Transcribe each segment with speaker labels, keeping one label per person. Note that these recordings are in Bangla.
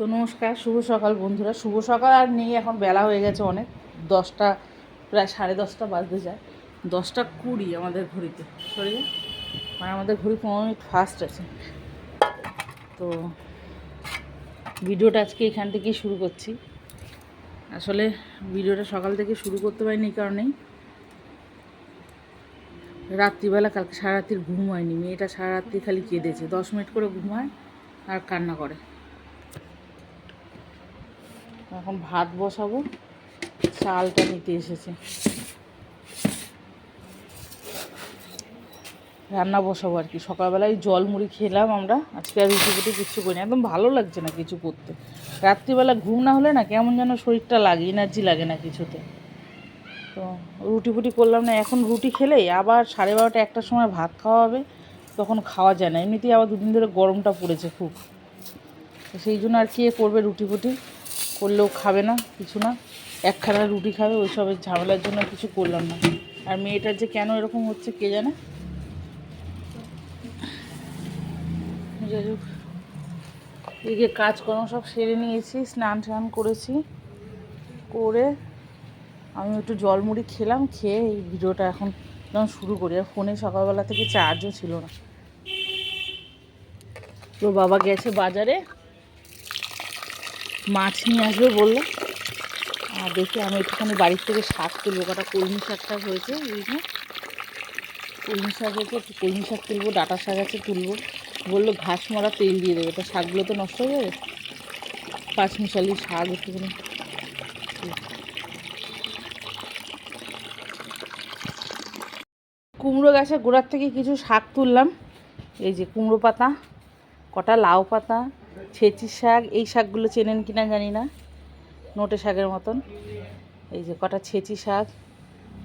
Speaker 1: তো নমস্কার, শুভ সকাল বন্ধুরা। শুভ সকাল আর নেই, এখন বেলা হয়ে গেছে অনেক। দশটা, প্রায় সাড়ে দশটা বাজতে যায়। দশটা কুড়ি আমাদের ঘড়িতে। সরি মানে আমাদের ঘড়ি পনেরো মিনিট ফাস্ট আছে। তো ভিডিওটা আজকে এখান থেকেই শুরু করছি। আসলে ভিডিওটা সকাল থেকে শুরু করতে পারিনি এই কারণেই। রাত্রিবেলা কালকে সারা রাত্রির ঘুম হয়নি। মেয়েটা সারা রাত্রি খালি কেঁদেছে। দশ মিনিট করে ঘুমায় আর কান্না করে। এখন ভাত বসাবো। চালটা নিতে এসেছে। রান্না বসাবো আর কি। সকালবেলায় জল মুড়ি খেলাম আমরা। আজকে আর রুটি ফুটি কিচ্ছু করি একদম ভালো লাগছে না কিছু করতে। রাত্রিবেলা ঘুম না হলে না কেমন যেন শরীরটা লাগে এনার্জি লাগে না কিছুতে। তো রুটি ফুটি করলাম না। এখন রুটি খেলেই আবার সাড়ে বারোটা একটার সময় ভাত খাওয়া হবে। তখন খাওয়া যায় না। এমনিতেই আবার দুদিন ধরে গরমটা পড়েছে খুব। সেই জন্য আর কে করবে রুটি ফুটি? করলেও খাবে না, কিছু না। একখানা রুটি খাবে ওই সবের ঝামেলার জন্য কিছু করলাম না। আর মেয়েটার যে কেন এরকম হচ্ছে কে জানে? যাই হোক, এদিকে কাজকর্ম সব সেরে নিয়েছি, স্নান টান করেছি। করে আমি একটু জল মুড়ি খেলাম, খেয়ে এই ভিডিওটা এখন যখন শুরু করি। আর ফোনে সকালবেলা থেকে চার্জও ছিল না। তো বাবা গেছে বাজারে মাছ নিয়ে আসবে বলল। আর দেখি আমি একটুখানি বাড়ির থেকে শাক তুলবো, কটা কলমি শাকটা হয়েছে বুঝলি কলমি শাক হয়েছে কলমি শাক তুলবো, ডাটা শাক আছে তুলবো। বলল ঘাস মারা তেল দিয়ে দেবে, তো শাকগুলো তো নষ্ট হয়ে যাবে? পাঁচমিশালি শাক একটুখানি। কুমড়ো গাছের গোড়ার থেকে কিছু শাক তুললাম। এই যে কুমড়ো পাতা। কটা লাউ পাতা, ছেঁচি শাক, এই শাকগুলো চেনেন কিনা জানি না, নোটে শাকের মতন। এই যে কটা ছেঁচি শাক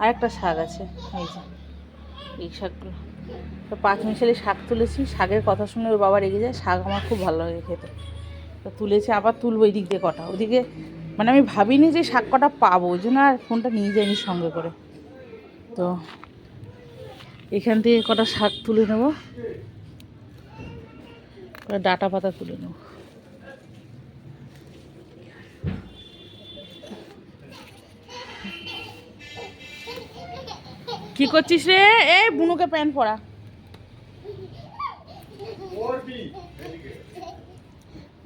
Speaker 1: আর একটা শাক আছে, এই যে, এই শাকগুলো। তো পাঁচ মিশালি শাক তুলেছি, শাকের কথা শুনে ওর বাবা রেগে যায়, শাক আমার খুব ভালো লাগে খেতে। তো তুলেছি, আবার তুলবো এই দিক দিয়ে কটা। ওদিকে মানে আমি ভাবিনি যে শাক কটা পাবো, ওই জন্য আর ফোনটা নিয়ে যাইনি সঙ্গে করে। তো এখান থেকে কটা শাক তুলে নেব। ডাটা পাতা তুলে নেব। কি করছিস রে? এই বুনুকে প্যান্ট পরা।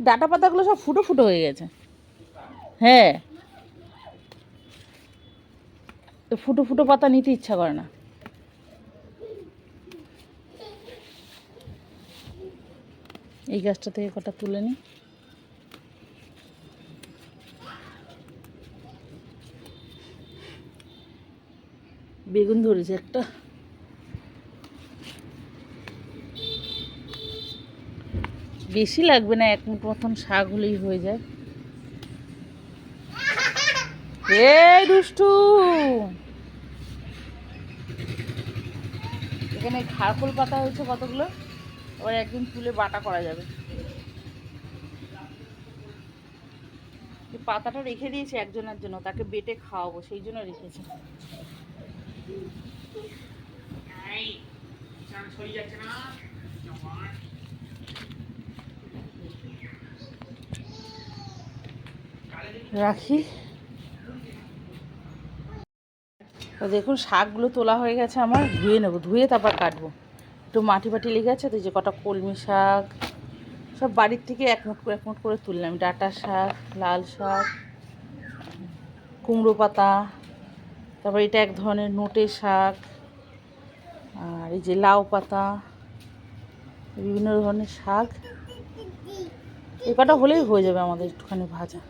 Speaker 1: ডাটা পাতাগুলো সব ফুটো ফুটো হয়ে গেছে। হ্যাঁ। ফুটো ফুটো পাতা নিতে ইচ্ছা করে না। এই গাছটা থেকে কটা তুলে নিই? বেগুন ধরেছে একটা। বেশি লাগবে না, এক মুঠ মতন শাক হলেই হয়ে যায়। এই দুষ্টু! এখানে খারকোল পাতা হয়েছে কতগুলো? আবার একদিন তুলে বাটা করা যাবে। পাতাটা রেখে দিয়েছি একজনের জন্য, তাকে বেটে খাওয়াবো, সেই জন্য রেখেছি। রাখি। দেখুন, শাকগুলো তোলা হয়ে গেছে আমার, ধুয়ে নেব, ধুয়ে তারপর কাটবো। একটু মাটি ফাটি লেগে আছে, তো এই যে কটা কলমি শাক, সব বাড়ির থেকে এক মুঠ করে, এক মুঠ করে তুললাম। ডাটা শাক, লাল শাক, কুমড়ো পাতা, তারপর এটা এক ধরনের নোটে শাক, আর এই যে লাউ পাতা, বিভিন্ন ধরনের শাক। এ কটা হলেই হয়ে যাবে আমাদের একটুখানি ভাজা।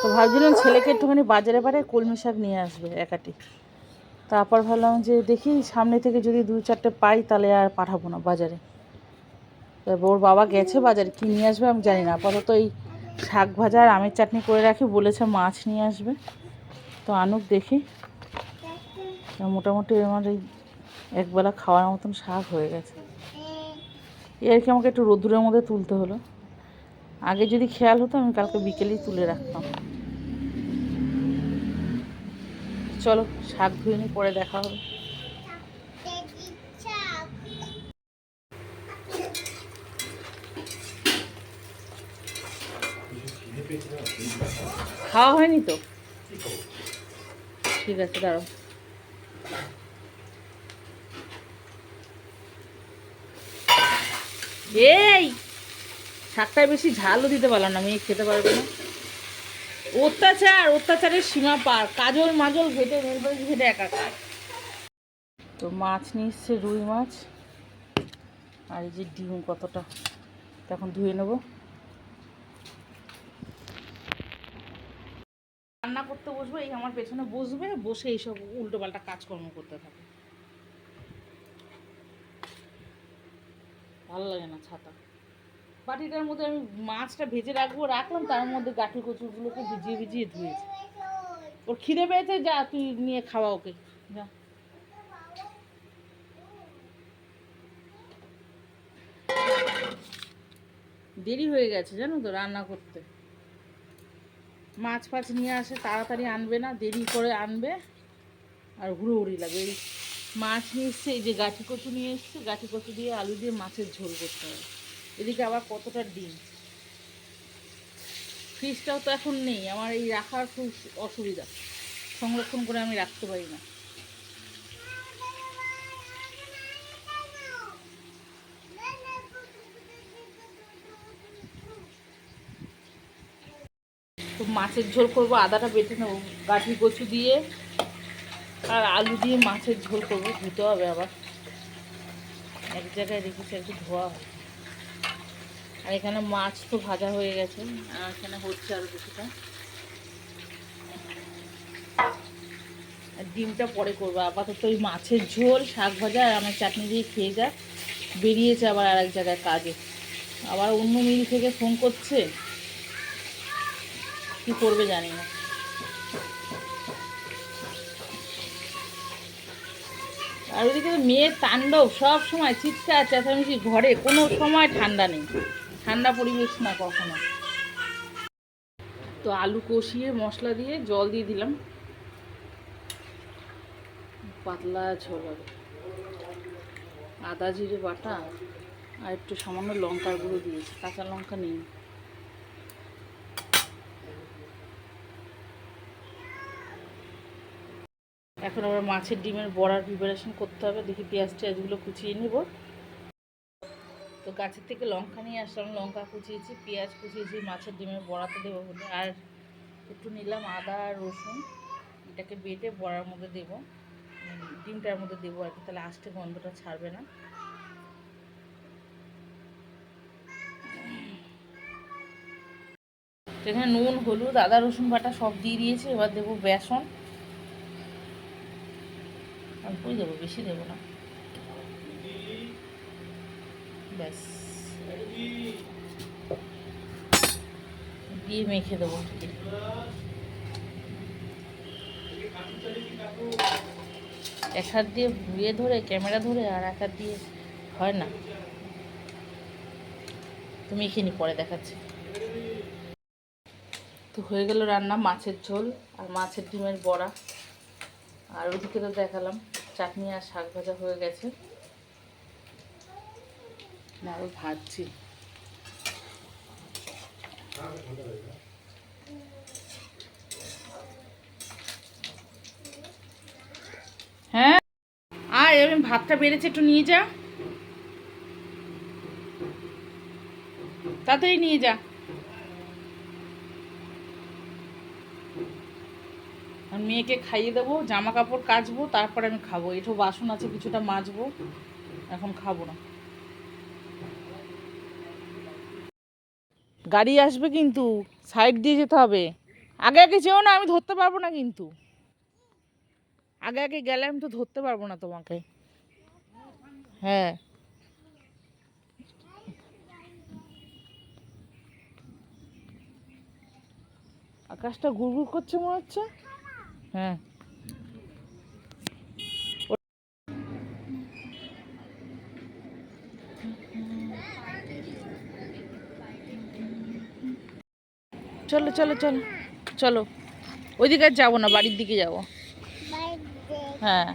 Speaker 1: তো ভাবছিলাম ছেলেকে একটুখানি বাজারে পারে কলমি শাক নিয়ে আসবে একাটি। তারপর ভাবলাম যে দেখি সামনে থেকে যদি দু চারটে পাই তাহলে আর পাঠাবো না বাজারে। ওর বাবা গেছে বাজারে, কী নিয়ে আসবে আমি জানি না। আপাতত এই শাক ভাজা আর আমের চাটনি করে রাখি, বলেছে মাছ নিয়ে আসবে। তো আনুক দেখি। মোটামুটি আমার এই একবেলা খাওয়ার মতন শাক হয়ে গেছে। এর কি আমাকে একটু রোদ্দুরের মধ্যে তুলতে হলো। আগে যদি খেয়াল হতো আমি কালকে বিকেলেই তুলে রাখতাম। চলো, শাক ধুয়ে নিই পরে দেখা হবে। খাওয়া হয়নি তো? ঠিক আছে, দাঁড়াও। এই, শাকটায় বেশি ঝালও দিতে পারলাম না, মেয়ে খেতে পারবে না। অত্যাচার, অত্যাচারের সীমা পার। কাজল মাজল ঘেটে নেলপালিশ ঘেটে একাকার। তো মাছ নিয়ে রুই মাছ। আর এই যে ডিম কতটা তো এখন ধুয়ে নেব। রান্না করতে বসবো, এই আমার পেছনে বসবে, বসে এইসব উল্টো পাল্টা কাজকর্ম করতে থাকে। ভালো লাগে না ছাতা। বাটিটার মধ্যে আমি মাছটা ভেজে রাখব, রাখলাম, তার মধ্যে গাঠি কচুরগুলোকে ভিজিয়ে ভিজিয়ে ধুয়েছি। ওর খিদে পেয়েছে, যা, তুই নিয়ে খাওয়া ওকে। যা। দেরি হয়ে গেছে, জানো তো, রান্না করতে। মাছ ফাছ নিয়ে আসে, তাড়াতাড়ি আনবে না, দেরি করে আনবে। আর হুড়োহুড়ি লাগে এই মাছ নিয়ে এসছে, এই যে গাঠি কচু নিয়ে এসছে গাঠি কচু দিয়ে আলু দিয়ে মাছের ঝোল করতে হবে। এদিকে আবার কতটা ডিম? ফ্রিজটাও তো এখন নেই, আমার এই রাখার খুব অসুবিধা। সংরক্ষণ করে আমি রাখতে পারি না। মাছের ঝোল করব, আদাটা বেটে নেব, গাঠি কচু দিয়ে, আর আলু দিয়ে মাছের ঝোল করব, ধুতে হবে আবার। এক জায়গায় রেখেছি একটু ধোয়া হবে। আর এখানে মাছ তো ভাজা হয়ে গেছে, আর এখানে হচ্ছে আরও কিছুটা। আর ডিমটা পরে করব, আপাতত ওই মাছের ঝোল, শাক ভাজা আর আমার চাটনি দিয়ে খেয়ে যাক বেরিয়েছে আবার আর এক জায়গায় কাজে। আবার অন্য মিল থেকে ফোন করছে। কি করবে জানি না। আর ওইদিকে তো মেয়ের তাণ্ডব, সব সময় চিৎকার, চেঁচামেচি, ঘরে কোনো সময় ঠান্ডা নেই। ঠান্ডা পরিবেশ না কখনো। তো আলু কষিয়ে মশলা দিয়ে জল দিয়ে দিলাম। পাতলা ঝোল হবে। আদা জিরে বাটা আর একটু সামান্য লঙ্কার গুঁড়ো দিয়েছি, কাঁচা লঙ্কা নেই। এখন আবার মাছের ডিমের বড়ার প্রিপারেশন করতে হবে। দেখি পেঁয়াজ টেয়াজগুলো কুচিয়ে নেব। তো গাছের থেকে লঙ্কা নিয়ে আসলাম, লঙ্কা কুচিয়েছি, পেঁয়াজ কুচিয়েছি, মাছের ডিমের বড়াতে দেবো বলে। আর একটু নিলাম আদা আর রসুন, এটাকে বেটে বড়ার মধ্যে দেবো। ডিমটার মধ্যে দেবো আর কি, তাহলে আস্তে গন্ধটা ছাড়বে না। এখানে নুন, হলুদ, আদা, রসুন বাটা সব দিয়ে দিয়েছি, এবার দেবো বেসন। অল্পই দেবো? বেশি দেবো না। ব্যাস। দিয়ে মেখে দেবো। এক হাত দিয়ে ইয়ে ধরে, ক্যামেরা ধরে, আর এক হাত দিয়ে হয় না। তো মেখে নি, পরে দেখাচ্ছি। তো হয়ে গেল রান্না, মাছের ঝোল আর মাছের ডিমের বড়া। আর ওদিকে তো দেখালাম, চাটনি আর শাক ভাজা হয়ে গেছে। ওই ভাজছি। হ্যাঁ? আর আমি ভাতটা বেড়েছে একটু নিয়ে যা। তাড়াতাড়ি নিয়ে যা। মেয়েকে খাইয়ে দেবো জামা কাপড় কাচবো, তারপরে আমি খাব। এঠো বাসন আছে, কিছুটা মাজবো। এখন খাব না। গাড়ি আসবে কিন্তু সাইড দিয়ে যেতে হবে। আগে আগে যেও না, আমি ধরতে পারব না কিন্তু। আগে আগে গেলে আমি তো ধরতে পারব না তোমাকে। হ্যাঁ। আকাশটা গুড়গুড় করছে মনে হচ্ছে? হ্যাঁ। চলো চলো চলো চলো। ওইদিকে আর যাব না বাড়ির দিকে যাব। হ্যাঁ।